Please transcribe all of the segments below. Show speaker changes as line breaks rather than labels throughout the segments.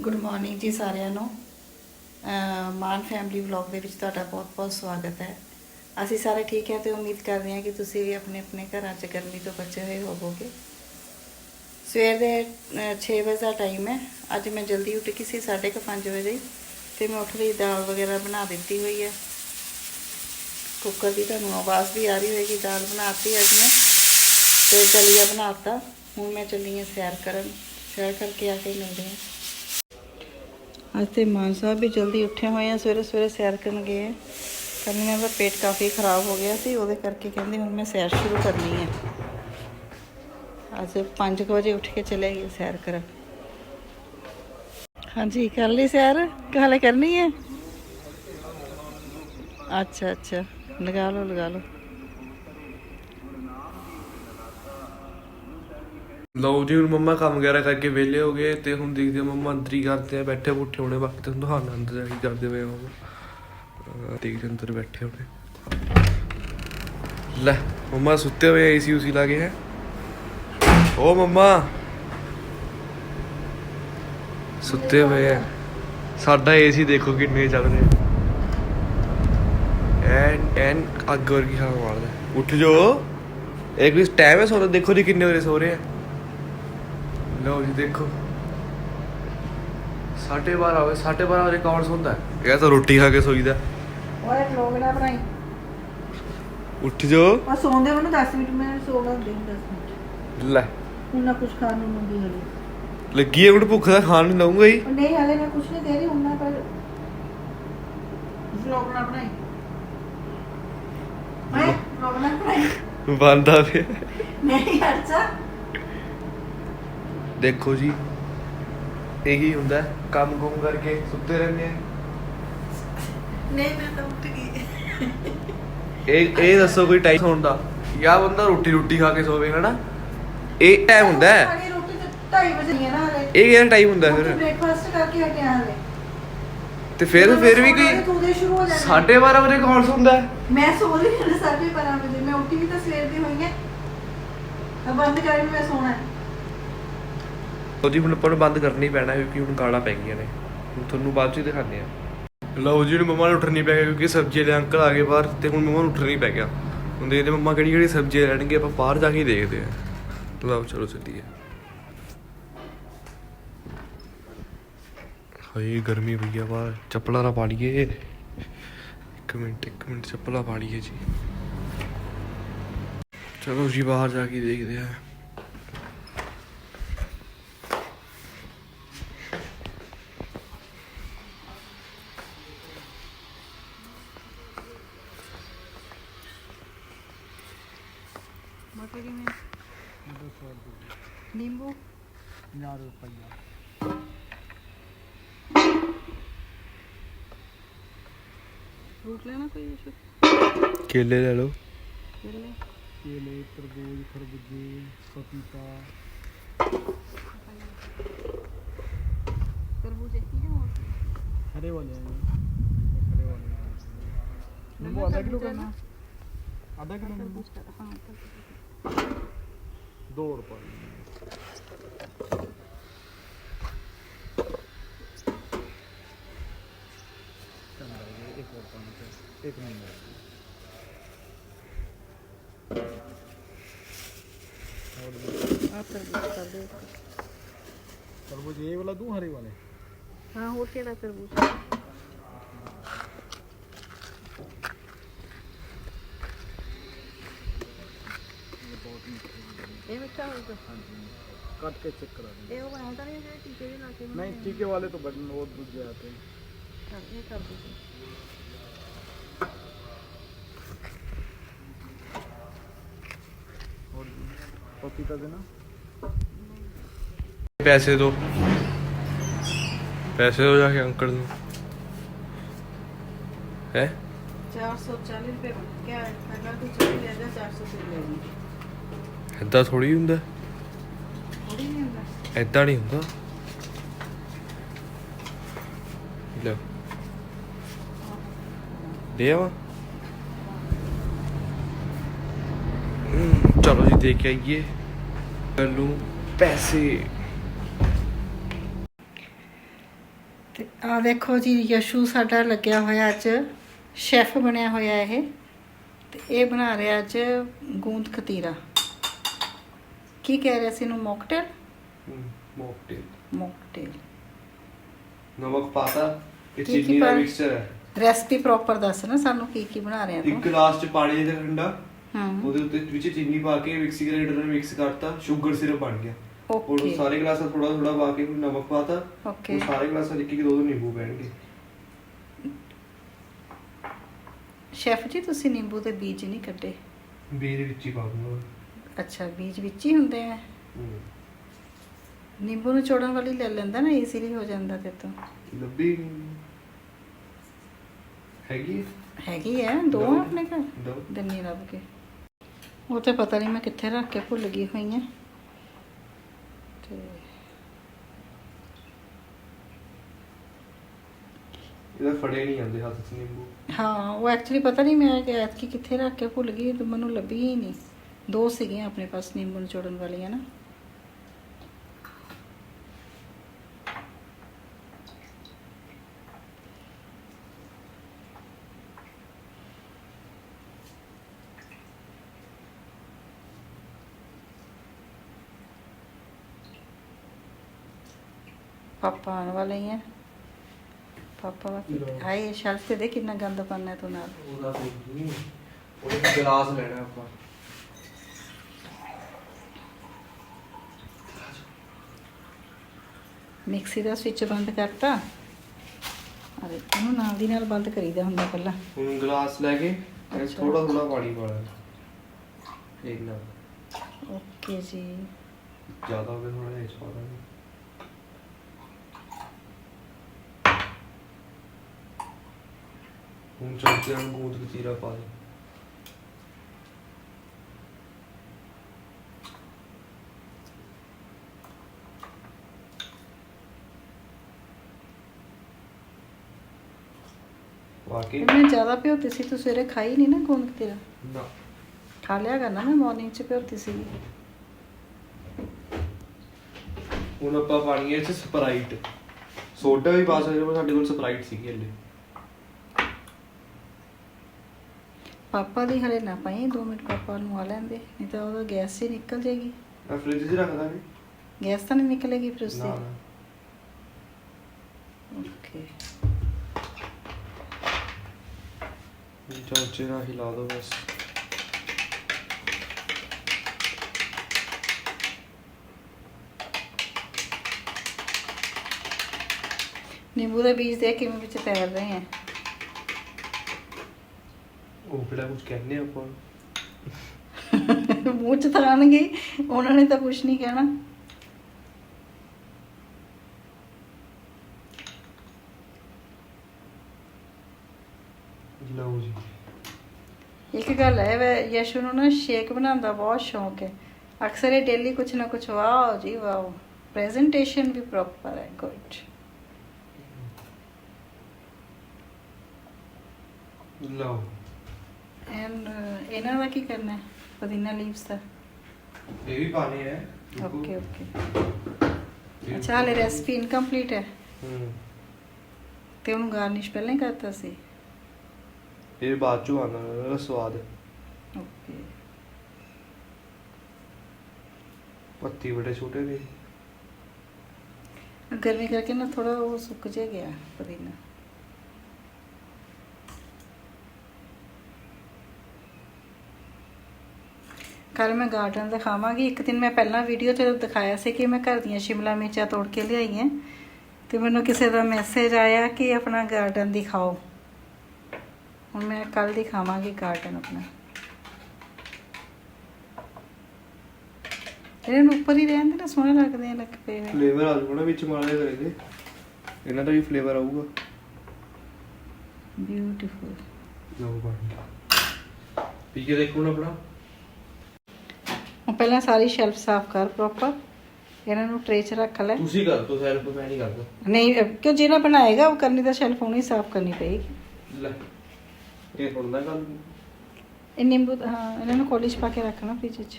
Good morning ਜੀ ਸਾਰਿਆਂ ਨੂੰ। ਮਾਨ ਫੈਮਿਲੀ ਵਲੌਗ ਦੇ ਵਿੱਚ ਤੁਹਾਡਾ ਬਹੁਤ-ਬਹੁਤ ਸਵਾਗਤ ਹੈ। ਅਸੀਂ ਸਾਰੇ ਠੀਕ ਹੈ ਤੇ ਉਮੀਦ ਕਰਦੇ ਹਾਂ ਕਿ ਤੁਸੀਂ ਵੀ ਆਪਣੇ ਆਪਣੇ ਘਰਾਂ 'ਚ ਗਰਮੀ ਤੋਂ ਬਚੇ ਹੋਏ ਹੋਵੋਗੇ। ਸਵੇਰ ਦੇ 6 ਵਜੇ ਦਾ ਟਾਈਮ ਹੈ। ਅੱਜ ਮੈਂ ਜਲਦੀ ਉੱਠ ਗਈ ਸੀ 5:30 ਵਜੇ। ਤੇ ਮੈਂ ਉੱਠ ਲਈ ਦਾਲ ਵਗੈਰਾ ਬਣਾ ਦਿੱਤੀ ਹੋਈ ਹੈ। ਕੁੱਕਰ ਦੀ ਤੁਹਾਨੂੰ ਆਵਾਜ਼ ਵੀ ਆ ਰਹੀ ਹੋਏਗੀ, ਦਾਲ ਬਣਾਤੀ ਅੱਜ ਮੈਂ। ਤੇ ਦਲੀਆ ਬਣਾਤਾ। ਹੁਣ ਮੈਂ ਚੱਲੀ ਹਾਂ ਸੈਰ ਕਰਨ। ਸੈਰ ਕਰਕੇ ਆ ਕੇ ਮਿਲਦੇ ਹਾਂ। ਅੱਜ ਤੇ ਮਾਨ ਸਾਹਿਬ ਵੀ ਜਲਦੀ ਉੱਠੇ ਹੋਏ ਆ, ਸਵੇਰੇ ਸਵੇਰੇ ਸੈਰ ਕਰਨ ਗਏ ਆ। ਕਹਿੰਦੇ ਨੇ ਪੇਟ ਕਾਫੀ ਖਰਾਬ ਹੋ ਗਿਆ ਸੀ, ਉਹਦੇ ਕਰਕੇ ਕਹਿੰਦੇ ਹੁਣ ਮੈਂ ਸੈਰ ਸ਼ੁਰੂ ਕਰਨੀ ਹੈ ਅੱਜ 5 ਵਜੇ ਉੱਠ ਕੇ ਚਲੇ ਗਏ ਸੈਰ ਕਰਨ। ਹਾਂਜੀ, ਕਰ ਲਈ ਸੈਰ? ਕਿ ਹਾਲੇ ਕਰਨੀ ਹੈ ਅੱਛਾ ਅੱਛਾ। ਲਗਾ ਲਓ ਲਗਾ ਲਓ।
ਲਓ ਜੀ, ਹੁਣ ਮੰਮਾ ਕੰਮ ਵਗੈਰਾ ਕਰਕੇ ਵਿਹਲੇ ਹੋ ਗਏ ਤੇ ਹੁਣ ਦੇਖਦੇ ਹਾਂ ਮੰਮਾ ਅੰਦਰ ਹੀ ਕਰਦੇ ਆ, ਬੈਠੇ ਬੁੱਠੇ ਹੋਣੇ, ਬਾਕੀ ਤੁਹਾਨੂੰ ਦਿਖਾਉਣਾ ਅੰਦਰ ਜਾ ਕੇ ਕਰਦੇ ਪਏ ਹੋ ਦੇਖਦੇ ਅੰਦਰ ਬੈਠੇ ਹੋਣੇ। ਲੈ, ਮੰਮਾ ਸੁੱਤੇ ਹੋਏ ਏਸੀ ਉਸੀ ਲਾ ਕੇ ਹੈ। ਓ ਮੰਮਾ। ਸੁੱਤੇ ਹੋਏ ਆ। ਸਾਡਾ ਏਸੀ ਦੇਖੋ ਕਿੰਨੇ ਚੱਲ ਐਨ ਐਨ ਅੱਗ ਵਰਗੀ ਹਵਾ ਮਾਰਦਾ। ਉੱਠ ਜੋ ਇੱਕ ਵੀ ਟਾਈਮ ਹੈ ਸੋਣਾ ਦੇਖੋ ਜੀ ਕਿੰਨੇ ਵਜੇ ਸੋ ਰਹੇ ਆ। ਲਓ ਜੀ ਦੇਖੋ। 12:30 ਹੋਵੇ 12:30 ਵਜੇ ਕੌਣ ਸੌਂਦਾ ਹੈ? ਇਹ ਤਾਂ ਰੋਟੀ ਖਾ ਕੇ ਸੋਈਦਾ
ਓਏ ਲੋਗ ਨਾ ਬਣਾਈ।
ਉੱਠ ਜੋ
ਆ ਸੌਂਦੇ ਉਹਨੂੰ 10 ਮਿੰਟ ਮੈਂ ਸੌਣਾ ਹੁੰਦੇ 10 ਮਿੰਟ।
ਲੈ।
ਹੁਣ ਨਾ ਕੁਝ ਖਾਣ ਨੂੰ ਮੰਗੀ ਹਲੇ
ਲੱਗੀ ਹੈ ਹੁਣ ਭੁੱਖ ਦਾ ਖਾਣ ਨੂੰ ਲਾਉਂਗਾ ਹੀ।
ਨਹੀਂ ਹਲੇ ਮੈਂ ਕੁਝ ਨਹੀਂ ਦੇ ਰਹੀ ਹੁਣ ਨਾ ਪਰ ਵਲੌਗ ਨਾ ਬਣਾਈ। ਮੈਂ ਵਲੌਗ ਨਾ ਬਣਾਈ।
ਬੰਦਾ ਪਿਆ
ਨਹੀਂ ਹਰਚਾ
ਦੇਖੋ ਜੀ। ਇਹੀ ਹੁੰਦਾ ਹੈ, ਕੰਮ ਕੁਮ ਕਰਕੇ ਸੁੱਤੇ ਰਹਿੰਦੇ ਆ।
ਨਹੀਂ ਮੈਂ ਤਾਂ ਉੱਠ ਗਈ।
ਇਹ ਇਹ ਦੱਸੋ ਕੋਈ ਟਾਈਮ ਸੌਣ ਦਾ। ਜਾਂ ਬੰਦਾ ਰੋਟੀ ਰੋਟੀ ਖਾ ਕੇ ਸੋਵੇ ਹਨਾ? ਇਹ ਟਾਈਮ ਹੁੰਦਾ ਹੈ।
ਸਾਡੀ ਰੋਟੀ ਤਾਂ 2:30 ਵਜੇ ਹੀ ਹੈ ਨਾ ਹਲੇ।
ਇਹ ਕਿਹੜਾ ਟਾਈਮ ਹੁੰਦਾ ਫਿਰ?
ਬ੍ਰੇਕਫਾਸਟ ਕਰਕੇ ਹਟਿਆ ਹਲੇ।
ਤੇ ਫਿਰ ਫਿਰ ਵੀ
ਕੀ
ਕੋਈ
ਤੂੰ ਦੇ ਸ਼ੁਰੂ ਹੋ ਜਾਣਾ।
12:30 ਵਜੇ ਕੌਣ ਸੌਂਦਾ ਹੈ।
ਮੈਂ ਸੋ ਰਹੀ ਹਾਂ ਸਾਢੇ ਬਾਰਾਂ ਵਜੇ। ਮੈਂ ਉੱਠੀ ਵੀ ਤਾਂ ਸਵੇਰ ਦੀ ਹੋਈ ਹੈ। ਬੰਦ ਕਰ ਵੀ ਮੈਂ ਸੋਣਾ ਹੈ।
ਲਓ ਹੁਣ ਆਪਾਂ ਨੂੰ ਬੰਦ ਕਰਨਾ ਪੈਣਾ ਕਿਉਂਕਿ ਹੁਣ ਗਾਲਾਂ ਪੈ ਗਈਆਂ ਨੇ। ਹੁਣ ਤੁਹਾਨੂੰ ਬਾਅਦ ਚ ਹੀ ਦਿਖਾਉਂਦੇ ਆ। ਲਓ ਜੀ, ਹੁਣ ਮੰਮਾ ਨੂੰ ਉੱਠਣੀ ਪੈ ਗਿਆ ਕਿਉਂਕਿ ਸਬਜ਼ੀ ਦੇ ਅੰਕਲ ਆ ਗਏ ਬਾਹਰ ਤੇ ਹੁਣ ਮੰਮਾ ਨੂੰ ਉੱਠਣਾ ਪੈ ਗਿਆ। ਹੁਣ ਦੇਖਦੇ ਮੰਮਾ ਕਿਹੜੀ ਕਿਹੜੀ ਸਬਜ਼ੀ ਲੈਣਗੇ ਆਪਾਂ ਬਾਹਰ ਜਾ ਕੇ ਦੇਖਦੇ ਆ ਲਓ, ਚਲੋ ਚੱਲੀਏ। ਹਾਏ, ਗਰਮੀ ਪਈ ਆ ਬਾਹਰ। ਚੱਪਲਾਂ ਨਾ ਪਾ ਲਈਏ। ਇੱਕ ਮਿੰਟ ਇੱਕ ਮਿੰਟ, ਚੱਪਲਾਂ ਪਾ ਲਈਏ ਜੀ। ਚਲੋ ਜੀ, ਬਾਹਰ ਜਾ ਕੇ ਦੇਖਦੇ ਆ
લીંબુ ના રૂપિયા फ्रूट
लेना कोई इशू
केले
ले लो केले केले
तरबूज खरबूजे पपीता तरबूज
हरे वाले हैं हरे वाले नींबू आधा किलो करना आधा किलो नींबू
हाँ
दो रुपये एक और पाना चाहिए एक महीना
ਆ ਤਰਬੂਜ ਕਰ ਦੇ
तरबूज ये वाला दूं हरे वाले
ਹਾਂ ਹੋਰ ਕਿਹੜਾ ਤਰਬੂਜ ਇਹ ਮਿੱਠਾ ਹੋਊਗਾ
काट के चेक करा देंगे
ਇਹ ਉਹ ਬਣਾਇਆ ਤਾਂ ਨਹੀਂ ਜਿਹੜੇ ਟੀਕੇ ਜਿਹੇ ਲਾ ਕੇ
नहीं टीके वाले तो बटन वो दूसरे आते हैं
ਹਾਂ, ਇਹ ਕਰ ਦੋ
और पपीता देना
ਪੈਸੇ ਦੋ ਪੈਸੇ ਦੋ ਜਾ ਕੇ ਅੰਕਲ ਨੂੰ ਹੈ
440 ਰੁਪਏ ਕਿਆ ਹੈ ਅਗਰ ਤੂੰ ਚਾਹੀ ਲੈ ਜਾ 400 ਰੁਪਏ ਲੈ ਲਈ
ਐਦਾਂ ਥੋੜੀ ਹੁੰਦਾ
ਥੋੜੀ ਨਹੀਂ ਹੁੰਦਾ।
ਐਦਾਂ ਨਹੀਂ ਹੁੰਦਾ ਲੈ ਆਵਾ ਚਲੋ ਜੀ ਦੇਖ ਆਈਏ। ਕੱਲੂ ਪੈਸੇ।
ਆ ਦੇਖੋ ਜੀ, ਯਸ਼ੂ ਸਾਡਾ ਲੱਗਿਆ ਹੋਇਆ ਅੱਜ। ਸ਼ੈਫ ਬਣਿਆ ਹੋਇਆ ਇਹ। ਤੇ ਇਹ ਬਣਾ ਰਿਹਾ ਅੱਜ ਗੂੰਦ ਖਤੀਰਾ। ਕੀ ਕਹਿ ਰਿਹਾ ਸੀ ਇਹਨੂੰ? ਮੌਕਟੇਲ?
ਮੋਕਟੇਲ।
ਮੌਕਟੇਲ।
ਨਮਕ ਪਾਤਾ ਇਹ
ਕੀ ਕੀ
ਚੀਨੀ ਦਾ ਮਿਕਸਚਰ ਹੈ।
ਰੈਸਪੀ ਪ੍ਰੋਪਰ ਦੱਸ ਨਾ ਸਾਨੂੰ ਕੀ ਕੀ ਬਣਾ ਰਿਹਾ
ਇੱਕ
ਤੂੰ।
ਗਲਾਸ ਚ ਪਾਣੀ ਦੇ ਠੰਡਾ
ਹੂੰ।
ਉਹਦੇ ਉੱਤੇ ਵਿੱਚ ਚੀਨੀ ਪਾ ਕੇ ਮਿਕਸੀ ਗ੍ਰਾਈਂਡਰ ਨਾਲ ਮਿਕਸ ਕਰਤਾ ਸ਼ੂਗਰ ਸਿਰਪ ਬਣ ਗਿਆ। ਉਹ
ਓਕੇ
ਸਾਰੇ ਗਲਾਸਾਂ ਥੋੜਾ ਥੋੜਾ ਪਾ ਕੇ ਨਮਕ ਪਾਤਾ
ਓਕੇ
ਉਹ ਸਾਰੇ ਗਲਾਸਾਂ 'ਚ ਇੱਕ ਇੱਕ ਦੋ ਦੋ ਨਿੰਬੂ ਪੈਣਗੇ।
ਸ਼ੈਫ ਜੀ ਤੁਸੀਂ ਨਿੰਬੂ ਦੇ ਬੀਜ ਨਹੀਂ ਕੱਢੇ
ਬੀਜ ਵਿੱਚ ਹੀ ਪਾ ਦੂੰਗਾ।
ਅੱਛਾ ਬੀਜ ਵਿੱਚ ਹੀ ਹੁੰਦੇ ਆ। ਨਿੰਬੂ ਨੂੰ ਚੋੜਨ ਵਾਲੀ ਲੈ ਲੈਂਦਾ ਨਾ ਈਜ਼ੀਲੀ ਹੋ ਜਾਂਦਾ ਤੇ ਤੋਂ।
ਲੱਭੀ ਹੈਗੀ ਹੈ?
ਹੈਗੀ ਹੈ ਦੋ ਆ ਆਪਣੇ ਘਰ।
ਦੋ।
ਦੰਨੀ ਲੱਭ ਕੇ। ਉਹ ਤੇ ਪਤਾ ਨਹੀਂ ਮੈਂ ਕਿੱਥੇ ਰੱਖ ਕੇ ਭੁੱਲ ਗਈ ਹੋਈ ਹਾਂ ਤੇ
ਇਹਦਾ ਫੜੇ ਨਹੀਂ ਜਾਂਦੇ ਹੱਥ 'ਚ ਨਿੰਬੂ।
ਹਾਂ ਉਹ ਐਕਚੁਅਲੀ ਪਤਾ ਨਹੀਂ ਮੈਂ ਕਿ ਐਤਕੀ ਕਿੱਥੇ ਰੱਖ ਕੇ ਭੁੱਲ ਗਈ ਤੇ ਮੈਨੂੰ ਲੱਭੀ ਹੀ ਨਹੀਂ ਦੋ ਸੀਗੀਆਂ ਆਪਣੇ ਪਾਸ ਨਿੰਬੂ ਨਿਚੋੜਨ ਵਾਲੀਆਂ ਨਾ। ਪਾਪਾ ਆਉਣ ਵਾਲੇ ਹੀ ਆ। ਪਾਪਾ। ਆਏ ਸ਼ੈਲਫ ਤੇ ਦੇ ਕਿੰਨਾ ਗੰਦ ਪਾਣਾ ਤੂੰ ਨਾਲ।
ਉਹਦਾ ਕੋਈ ਨਹੀਂ ਉਹਨੇ ਗਲਾਸ ਲੈਣਾ ਆਪਾਂ।
ਮਿਕਸੀ ਦਾ ਸਵਿਚ ਬੰਦ ਕਰਤਾ। ਅਰੇ ਇਹਨੂੰ ਨਾਲ ਦੀ ਨਾਲ ਬੰਦ ਕਰੀਦਾ ਹੁੰਦਾ ਪਹਿਲਾਂ।
ਹੁਣ ਗਲਾਸ ਲੈ ਕੇ। ਥੋੜਾ ਥੋੜਾ ਪਾਣੀ ਪਾ ਲੈਣਾ ਇੰਨਾ।
ਓਕੇ ਜੀ।
ਜ਼ਿਆਦਾ ਹੋ ਗਿਆ ਥੋੜਾ ਇਸ ਪਾ ਦਾਂਗੇ ਹੁਣ ਚਮਚੇ ਨਾਲ ਗੂੰਦ ਕਤੀਰਾ ਪਾ ਦੇ। ਵਾਕਈ
ਮੈਂ ਜ਼ਿਆਦਾ ਭਿਓਤੀ ਸੀ ਤੂੰ ਸਵੇਰੇ ਖਾਈ ਨਹੀਂ ਨਾ ਗੋਂਦ ਤੇਰਾ?
ਨਾ।
ਖਾ ਲਿਆ ਕਰਨਾ ਮੈਂ ਮਾਰਨਿੰਗ ਚ ਭਿਓਤੀ ਸੀ।
ਹੁਣ ਆਪਾਂ ਪਾਣੀ ਇਹ ਚ ਸਪਰਾਈਟ ਸੋਡਾ ਵੀ ਪਾ ਸਕਦੇ ਪਰ ਸਾਡੇ ਕੋਲ ਸਪਰਾਈਟ ਸੀਗੀ ਹਲੇ।
ਪਾਪਾ ਦੀ ਹਲੇ ਨਾ ਪਾਈ 2 ਮਿੰਟ ਪਾਪਾ ਨੂੰ ਆ ਲੈਂਦੇ ਨਹੀਂ ਤਾਂ ਉਹਦਾ ਗੈਸ ਹੀ ਨਿਕਲ ਜਾਏਗੀ।
ਮੈਂ ਫ੍ਰਿਜ 'ਚ ਰੱਖ ਦਾਂਗੇ।
ਗੈਸ ਤਾਂ ਨਹੀਂ ਨਿਕਲੇਗੀ ਫਿਰ ਉਸ
ਨਾ
ਦੀ
ਨਾ।
ਓਕੇ
ਹੁਣ ਚਮਚੇ ਨਾਲ ਹਿਲਾ ਦੋ ਬਸ।
ਨਿੰਬੂ ਦੇ ਬੀਜ ਦੇ ਕਿਵੇਂ ਵਿੱਚ ਤੈਰ ਰਹੇ ਆ।
ਉਹ ਕਿਹੜਾ ਕੁਝ ਕਹਿੰਦੇ ਆਪਾਂ
ਮੂੰਹ ਚ ਤਾਂ ਆਣਗੇ ਹੀ, ਉਹਨਾਂ ਨੇ ਤਾਂ ਕੁਝ ਨਹੀਂ ਕਹਿਣਾ।
ਲਓ ਜੀ
ਇੱਕ ਗੱਲ ਹੈ ਵੈ ਯਸ਼ੂ ਨੂੰ ਨਾ ਸ਼ੇਕ ਬਣਾਉਣ ਦਾ ਬਹੁਤ ਸ਼ੌਕ ਹੈ। ਅਕਸਰ ਇਹ ਡੇਲੀ ਕੁਛ ਨਾ ਕੁਛ ਵਾਓ ਜੀ ਵਾਓ ਪ੍ਰੈਜੈਂਟੇਸ਼ਨ ਵੀ ਪ੍ਰੋਪਰ ਹੈ ਗੁੱਡ
ਲਓ।
ਐਂਡ ਇਹਨਾਂ ਦਾ ਕੀ ਕਰਨਾ ਹੈ? ਪੁਦੀਨਾ ਲੀਵਸ ਦਾ?
ਇਹ ਵੀ ਪਾਣੇ ਹੈ
ਓਕੇ ਓਕੇ ਅੱਛਾ ਹਲੇ ਰੈਸਪੀ ਇਨਕੰਪਲੀਟ ਹੈ।
ਹੂੰ।
ਤੇ ਉਹਨੂੰ ਗਾਰਨਿਸ਼ ਪਹਿਲਾਂ ਹੀ ਕਰਤਾ ਸੀ?
ਇਹ ਬਾਅਦ ਚੋਂ ਇਹਦਾ ਸਵਾਦ।
ਓਕੇ।
ਪੱਤੀ ਬੜੇ ਛੋਟੇ ਨੇ।
ਗਰਮੀ ਕਰਕੇ ਨਾ ਥੋੜਾ ਉਹ ਸੁੱਕ ਜਿਹਾ ਗਿਆ ਪੁਦੀਨਾ। ਕੱਲ ਮੈਂ ਗਾਰਡਨ ਦਿਖਾਵਾਂਗੀ। ਇੱਕ ਦਿਨ ਮੈਂ ਪਹਿਲਾਂ ਵੀਡੀਓ 'ਚ ਦਿਖਾਇਆ ਸੀ ਕਿ ਮੈਂ ਘਰ ਦੀਆਂ ਸ਼ਿਮਲਾ ਮਿਰਚਾਂ ਤੋੜ ਕੇ ਲਿਆਈ ਹਾਂ ਤੇ ਮੈਨੂੰ ਕਿਸੇ ਦਾ ਮੈਸੇਜ ਆਇਆ ਕਿ ਆਪਣਾ ਗਾਰਡਨ ਦਿਖਾਓ। ਹੁਣ ਮੈਂ ਕੱਲ ਦਿਖਾਵਾਂਗੀ ਗਾਰਡਨ ਆਪਣਾ। ਇਹਨਾਂ ਨੂੰ ਉੱਪਰ ਹੀ ਰਹਿੰਦੇ ਨਾ ਸੋਹਣੇ ਲੱਗਦੇ ਆ ਲੱਗ ਪਏ ਹੋਏ।
ਫਲੇਵਰ ਆ ਜਾਊਗਾ ਨਾ ਵਿੱਚ ਮਾਲੇ ਕਰੇ ਇਹਨਾਂ ਦਾ ਵੀ ਫਲੇਵਰ ਆਊਗਾ।
ਬਿਊਟੀਫੁਲ
ਲਓ ਪਾਣੀ ਪੀ ਕੇ ਦੇਖੋ ਨਾ ਆਪਣਾ।
ਹੁਣ ਪਹਿਲਾਂ ਸਾਰੀ ਸ਼ੈਲਫ ਸਾਫ਼ ਕਰ ਪ੍ਰੋਪਰ ਇਹਨਾਂ ਨੂੰ ਟਰੇ 'ਚ ਰੱਖ ਲੈ।
ਤੁਸੀਂ ਕਰ ਤੋ ਸੈਲਫ ਮੈਂ ਨਹੀਂ ਕਰਦਾ।
ਨਹੀਂ ਕਿਉਂ ਜਿਹੜਾ ਬਣਾਏਗਾ ਉਹ ਕਰਨੀ ਤਾਂ ਸ਼ੈਲਫ ਉਹਨੂੰ ਹੀ ਸਾਫ਼ ਕਰਨੀ ਪਏਗੀ।
ਲੈ। ਇਹ ਹੁਣ ਨਾ ਗੱਲ
ਇਹ ਨਿੰਬੂ ਹਾਂ ਇਹਨਾਂ ਨੂੰ ਕੋਲੀ 'ਚ ਪਾ ਕੇ ਰੱਖਣਾ ਫ੍ਰਿਜ 'ਚ।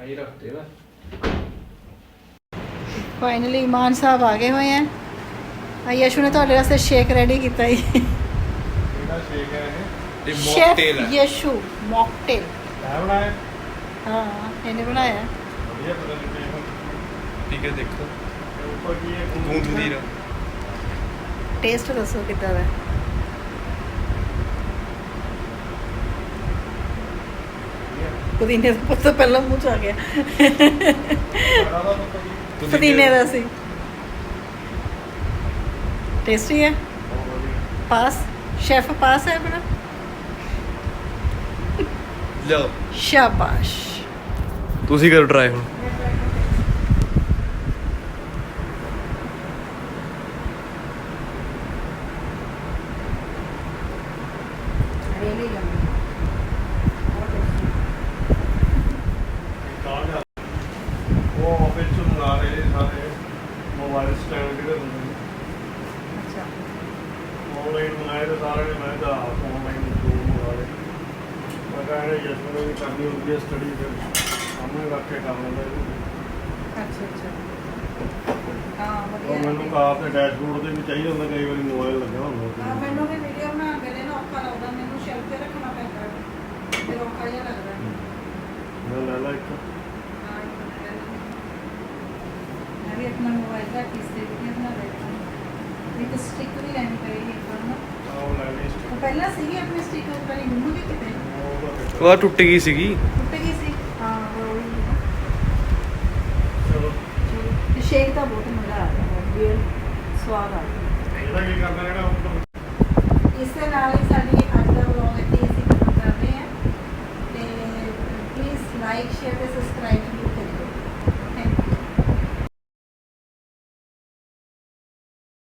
ਐਂ ਰੱਖਦੇ ਨਾ
ਫਾਈਨਲੀ ਇਮਾਨ ਸਾਹਿਬ ਆ ਗਏ ਹੋਏ ਆ। ਆ ਯਸ਼ੂ ਨੇ ਤੁਹਾਡੇ ਵਾਸਤੇ ਸ਼ੇਕ ਰੈਡੀ ਕੀਤਾ ਜੀ।
ਕਿਹੜਾ ਸ਼ੇਕ ਹੈ ਇਹ?
ਇਹ ਮੌਕਟੇਲ ਹੈ।
ਯਸ਼ੂ ਮੌਕਟੇਲ
ਹੈ ਬਣਾਇਆ?
ਹਾਂ ਇਹਨੇ ਬਣਾਇਆ।
ਵਧੀਆ ਪਤਾ ਨਹੀਂ
ਠੀਕ ਹੈ ਦੇਖੋ।
ਉੱਪਰ ਕੀ ਹੈ?
ਗੂੰਦ ਕਤੀਰਾ
ਟੇਸਟ ਦੱਸੋ ਕਿੱਦਾਂ ਦਾ ਹੈ? ਪੁਦੀਨੇ ਦਾ ਪੱਤਾ ਪਹਿਲਾਂ ਮੂੰਹ ਚ ਆ ਗਿਆ। ਪੁਦੀਨੇ ਦਾ ਸੀ। ਟੇਸਟੀ ਹੈ? ਪਾਸ ਸ਼ੈਫ ਪਾਸ ਹੈ ਆਪਣਾ?
ਲਓ
ਸ਼ਾਬਾਸ਼।
ਤੁਸੀਂ ਕਰੋ ਟਰਾਈ ਹੁਣ
ਰੀਲੀ ਯਮੀ
ਉਹ ਆਫਿਸ ਚ ਮੰਗਾ ਰਹੇ ਨੇ ਸਾਰੇ ਮੋਬਾਈਲ ਸਟੈਂਡ ਜਿਹੜੇ ਹੁੰਦੇ ਨੇ
ਅੱਛਾ
ਆਨਲਾਈਨ ਮੰਗਾਏ ਤੇ ਸਾਰੇ ਨੇ ਮੈਂ ਤਾਂ ਆਨਲਾਈਨ ਦੋ ਮੰਗਾ ਲਏ ਮੈਂ ਕਹਿੰਦਾ ਜਸਮਨ ਵੀ ਹੁੰਦੀ ਹੈ ਸਟੱਡੀ ਫਿਰ ਸਾਹਮਣੇ ਰੱਖ ਕੇ ਲੈਂਦਾ ਇਹਨੂੰ।
ਅੱਛਾ ਅੱਛਾ ਹਾਂ
ਉਹ ਮੈਨੂੰ ਕਾਰ ਤੇ ਡੈਸ਼ਬੋਰਡ ਦੇ ਵੀ ਚਾਹੀਦਾ ਹੁੰਦਾ ਕਈ ਵਾਰੀ ਮੋਬਾਈਲ ਲੱਗਿਆ
ਹਾਂ
ਹੁੰਦਾ
ਮੈਨੂੰ ਵੀ ਵੀਡੀਓ ਬਣਾ ਕੇ ਨਾ ਔਖਾ ਲੱਗਦਾ ਮੈਨੂੰ ਸ਼ੈਲਫ ਤੇ ਰੱਖਣਾ ਪੈਂਦਾ ਹੈ। ਫਿਰ ਔਖਾ ਜਿਹਾ ਲੱਗਦਾ ਹੈ।
ਮੈਂ ਲੈ ਲਾ ਇੱਕ
ਹਾਂ। ਮੈਂ ਵੀ ਆਪਣਾ ਮੋਬਾਈਲ ਦਾ ਕਿਸ ਤੇ ਵੀਡੀਓ ਬਣਾ ਲੈਣਾ ਇੱਕ ਸਟਿਕ ਵੀ ਲੈਣੀ ਪਏਗੀ ਇੱਕ ਨਾ ਉਹ ਪਹਿਲਾਂ ਸੀਗੀ ਆਪਣੀ ਉੱਪਰ ਹੀ ਗੁੰਮ ਗਈ ਕਿਤੇ
ਉਹ
ਆਹ ਟੁੱਟ ਗਈ ਸੀਗੀ।
ਟੁੱਟ ਗਈ ਸੀ। ਹਾਂ ਉਹ ਹੀ ਹੈ। ਤੇ ਸ਼ੇਕ ਤਾਂ ਬਹੁਤ ਮਜ਼ਾ ਆ ਰਿਹਾ ਹੈ ਰੀਅਲ ਸਵਾਦ ਆ ਰਿਹਾ
ਇਹਦਾ ਕੀ ਕਰਨਾ ਜਿਹੜਾ ਉੱਪਰ
ਇਸ ਦੇ ਨਾਲ ਹੀ ਸਾਡੀ ਅੱਜ ਦਾ ਵਲੌਗ ਇੱਥੇ ਹੀ ਅਸੀਂ ਖਤਮ ਕਰਦੇ ਹਾਂ। ਤੇ ਪਲੀਜ਼ ਲਾਈਕ ਸ਼ੇਅਰ ਤੇ ਸਬਸਕ੍ਰਾਈਬ